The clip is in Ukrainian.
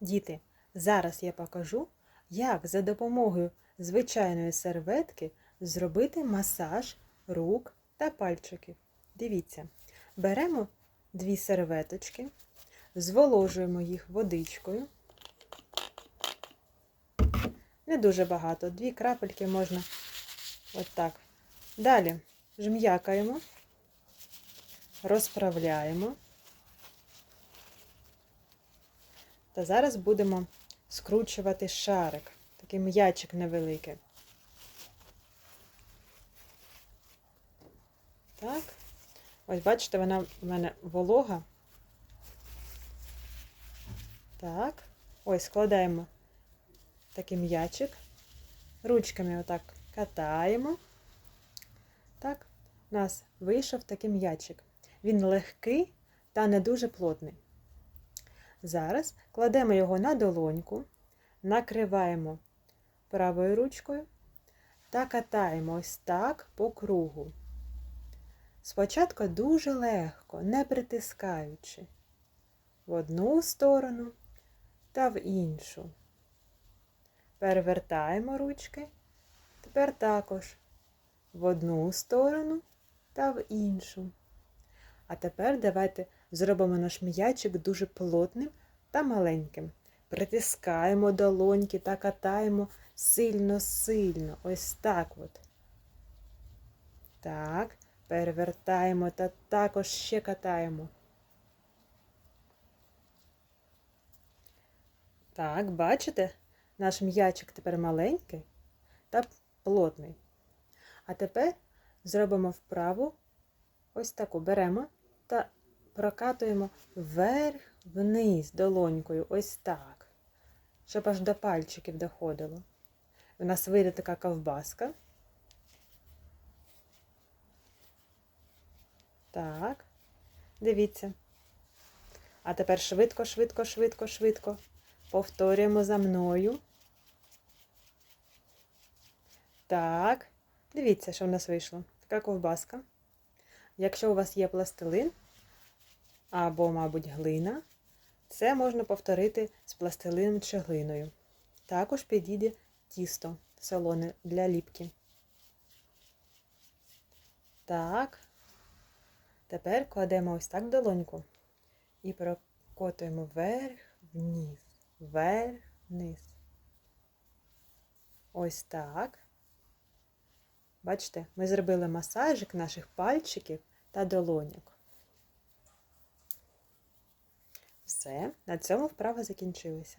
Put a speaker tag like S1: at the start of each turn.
S1: Діти, зараз я покажу, як за допомогою звичайної серветки зробити масаж рук та пальчиків. Дивіться, беремо дві серветочки, зволожуємо їх водичкою. Не дуже багато, дві крапельки можна отак. Далі жм'якаємо, розправляємо. Та зараз будемо скручувати шарик, такий м'ячик невеликий. Так. Ось бачите, вона в мене волога. Так. Ось складаємо такий м'ячик. Ручками отак катаємо. Так, у нас вийшов такий м'ячик. Він легкий та не дуже плотний. Зараз кладемо його на долоньку, накриваємо правою ручкою та катаємо ось так по кругу. Спочатку дуже легко, не притискаючи в одну сторону та в іншу. Перевертаємо ручки, тепер також в одну сторону та в іншу. А тепер давайте зробимо наш м'ячик дуже плотним та маленьким. Притискаємо долоньки та катаємо сильно-сильно. Ось так от. Так, перевертаємо та також ще катаємо. Так, бачите? Наш м'ячик тепер маленький та плотний. А тепер зробимо вправу ось таку беремо та прокатуємо вверх-вниз долонькою, ось так, щоб аж до пальчиків доходило. У нас вийде така ковбаска. Так, дивіться. А тепер швидко, швидко, швидко, швидко. Повторюємо за мною. Так, дивіться, що в нас вийшло. Така ковбаска. Якщо у вас є пластилин або, мабуть, глина, це можна повторити з пластилином чи глиною. Також підійде тісто солоне для ліпки. Так. Тепер кладемо ось так долоньку і прокотуємо вверх, вниз, вверх, вниз. Ось так. Бачите, ми зробили масажик наших пальчиків та долоньок. Все, на цьому вправа закінчилася.